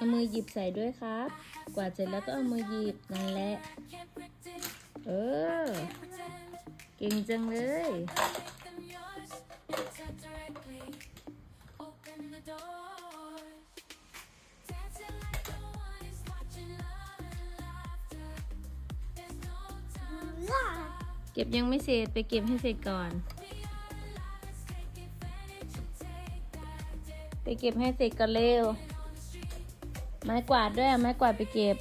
เอามือหยิบใส่ด้วยครับ กวาดเสร็จแล้วก็เอามือหยิบนั่นแหละ เออ เก่งจังเลย เก็บยังไม่เสร็จไปเก็บให้เสร็จก่อน ไปเก็บให้เสร็จก่อนเร็ว ไม้กวาดด้วยไม้กวาดไปเก็บ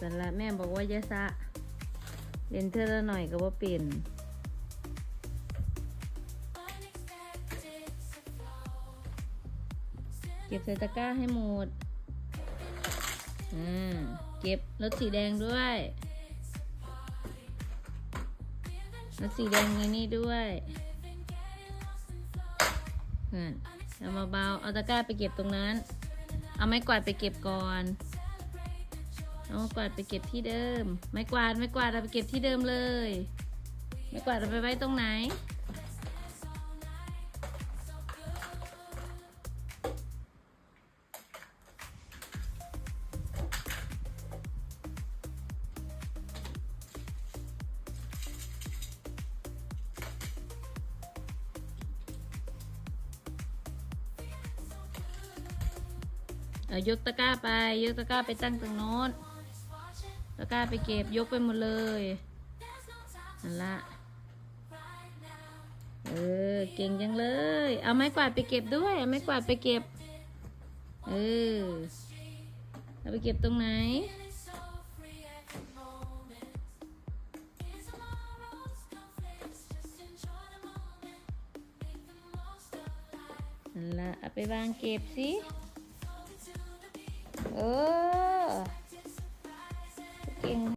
สันละแม่บอกว่าอยะสะ เล่นเธอละหน่อยก็ว่าเปลี่ยนเก็บใส่ตะกร้าให้หมดอืมเก็บรถสีแดงด้วยรถสีแดงในนี่ด้วยนั่นเอามาเบา เอาตะกร้าไปเก็บตรงนั้น เอาไม้กวาดไปเก็บก่อน เอากวาดไปเก็บที่เดิม ไม้กวาดไม้กวาดเอาไปเก็บที่เดิมเลย ไม้กวาดเอาไปไว้ตรงไหน เอายกตะกร้าไป ยกตะกร้าไปตั้งตรงโน้น ตะกร้าไปเก็บยกไปหมดเลยนั่นละเออเก่งจังเลย เอาไม้กวาดไปเก็บด้วย เอาไม้กวาดไปเก็บ เออเอาไปเก็บตรงไหน นั่นละเอาไปวางเก็บสิ เออ เก่ง